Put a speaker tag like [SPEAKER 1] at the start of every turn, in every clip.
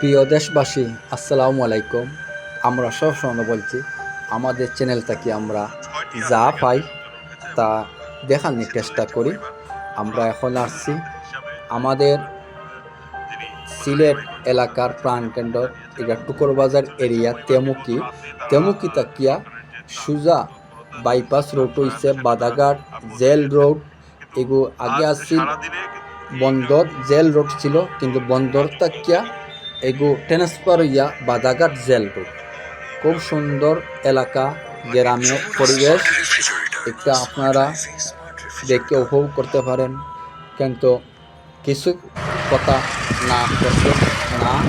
[SPEAKER 1] প্রিয় দেশবাসী, আসসালামু আলাইকুম। আমরা সবসময় বলছি, আমাদের চ্যানেল থেকে আমরা যা পাই তা দেখানোর চেষ্টা করি। আমরা এখন আসছি আমাদের সিলেট এলাকার প্রাণকেন্দ্র, এটা টুকর বাজার এরিয়া, তেমুকি। তেমুকি তাকিয়া সুজা বাইপাস রোড হইছে, বাদাঘাট জেল রোড। এগু আগে আসছিল বন্দর, জেল রোড ছিল, কিন্তু বন্দর তাকিয়া এগু ট্রান্সফার হইয়া বাদাঘাট জেল রোড। খুব সুন্দর এলাকা, গ্রামের পরিবেশ। এটা আপনারা দেখে উপভোগ করতে পারেন। কিন্তু কিছু কথা না করতে, না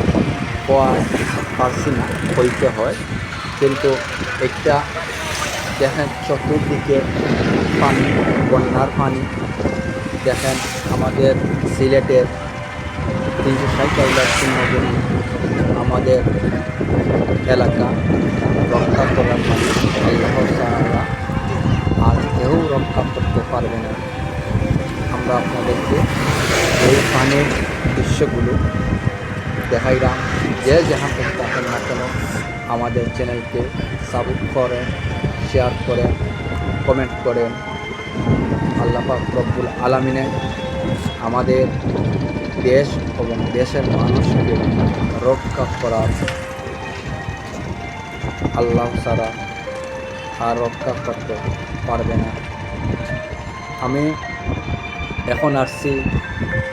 [SPEAKER 1] পারছি না কইতে হয়। কিন্তু একটা দেখেন চতুর্দিকে পানি, বন্যার পানি। দেখেন আমাদের সিলেটের তিনশো ষাট হাজার জমি আমাদের এলাকা রক্ষা করার মানুষ আর কেউ রক্ষা করতে পারবে না। আমরা আপনাদেরকে এই পানির দৃশ্যগুলো দেখাইলাম যে থেকে থাকেন না কেন আমাদের চ্যানেলকে সাবস্ক্রাইব করেন শেয়ার করেন কমেন্ট করেন। আল্লাহ রব্বুল আলমিনে আমাদের দেশ এবং দেশের মানুষকে রক্ষা করার আল্লাহ ছাড়া আর রক্ষা করতে পারবে না। আমি এখন আসছি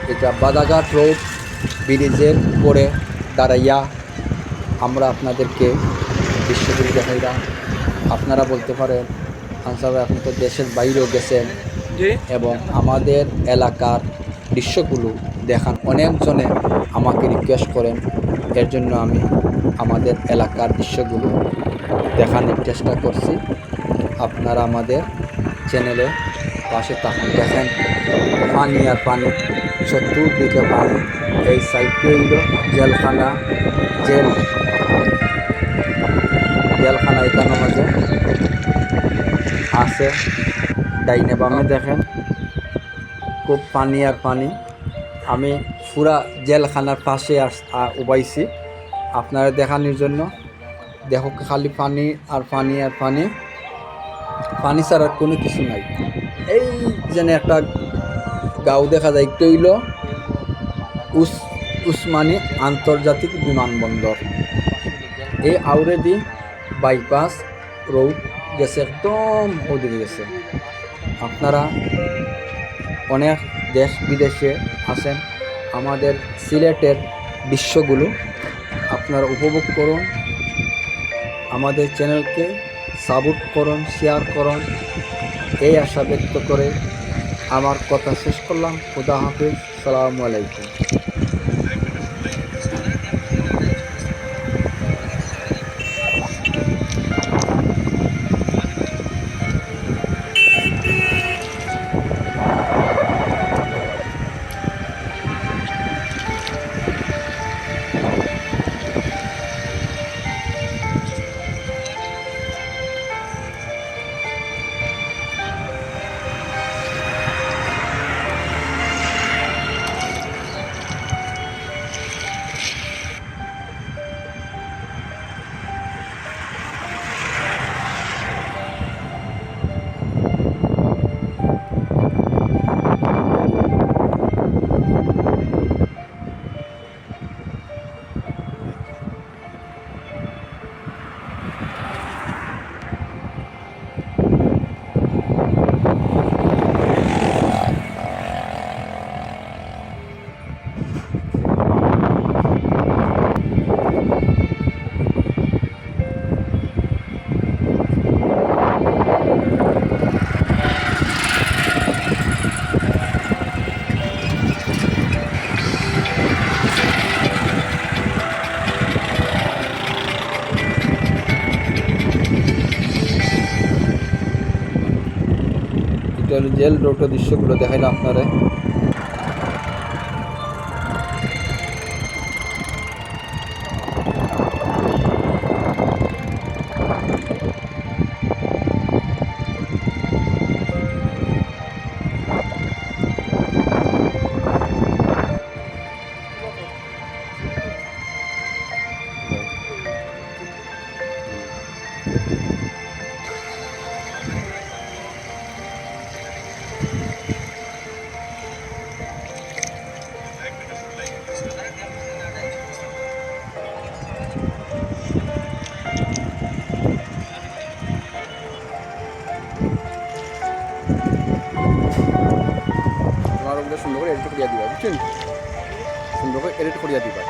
[SPEAKER 1] এটা বাদাঘাট রোড ব্রিজের উপরে দাঁড়াইয়া আমরা আপনাদেরকে দৃশ্যগুলি দেখাইলাম আপনারা বলতে পারেন আনসার ভাই আপনি তো দেশের বাইরেও গেছেন এবং আমাদের এলাকার দৃশ্যগুলো দেখান। অনেকজনে আমাকে রিকোয়েস্ট করেন, এর জন্য আমি আমাদের এলাকার দৃশ্যগুলো দেখানোর চেষ্টা করছি। আপনারা আমাদের চ্যানেলে পাশে থাকুন। দেখেন, পানি আর পানি, চতুর্দিকে পানি। এই সাইডে হইল জেলখানা, জেল, জেলখানা এখানে মাঝে আছে। ডাইনে বামে দেখেন, খুব পানি আর পানি। আমি পুরা জেলখানার পাশে আস উবাইছি। আপনারা দেখানোর জন্য। দেখো, খালি পানি আর পানি আর পানি। পানি ছাড়া কোনো কিছু নাই। এই যেন একটা গাঁও দেখা যায়, একটু হইল উস, উসমানী আন্তর্জাতিক বিমানবন্দর। এই আউরেদি বাইপাস রোড গেছে একদম ওদিকে গেছে। আপনারা অনেক দেশ বিদেশে আছেন। আমাদের সিলেটের দৃশ্যগুলো আপনারা উপভোগ করুন। আমাদের চ্যানেলকে সাপোর্ট করুন, শেয়ার করুন। এই আশা ব্যক্ত করে আমার কথা শেষ করলাম। খুদা হাফিজ। সালামু আলাইকুম। জেল রোডের দৃশ্যগুলো দেখাইলাম আপনারা। করে এডিট করিয়া দিবা বুঝছেন? সুন্দর করে এডিট করিয়া দিবা।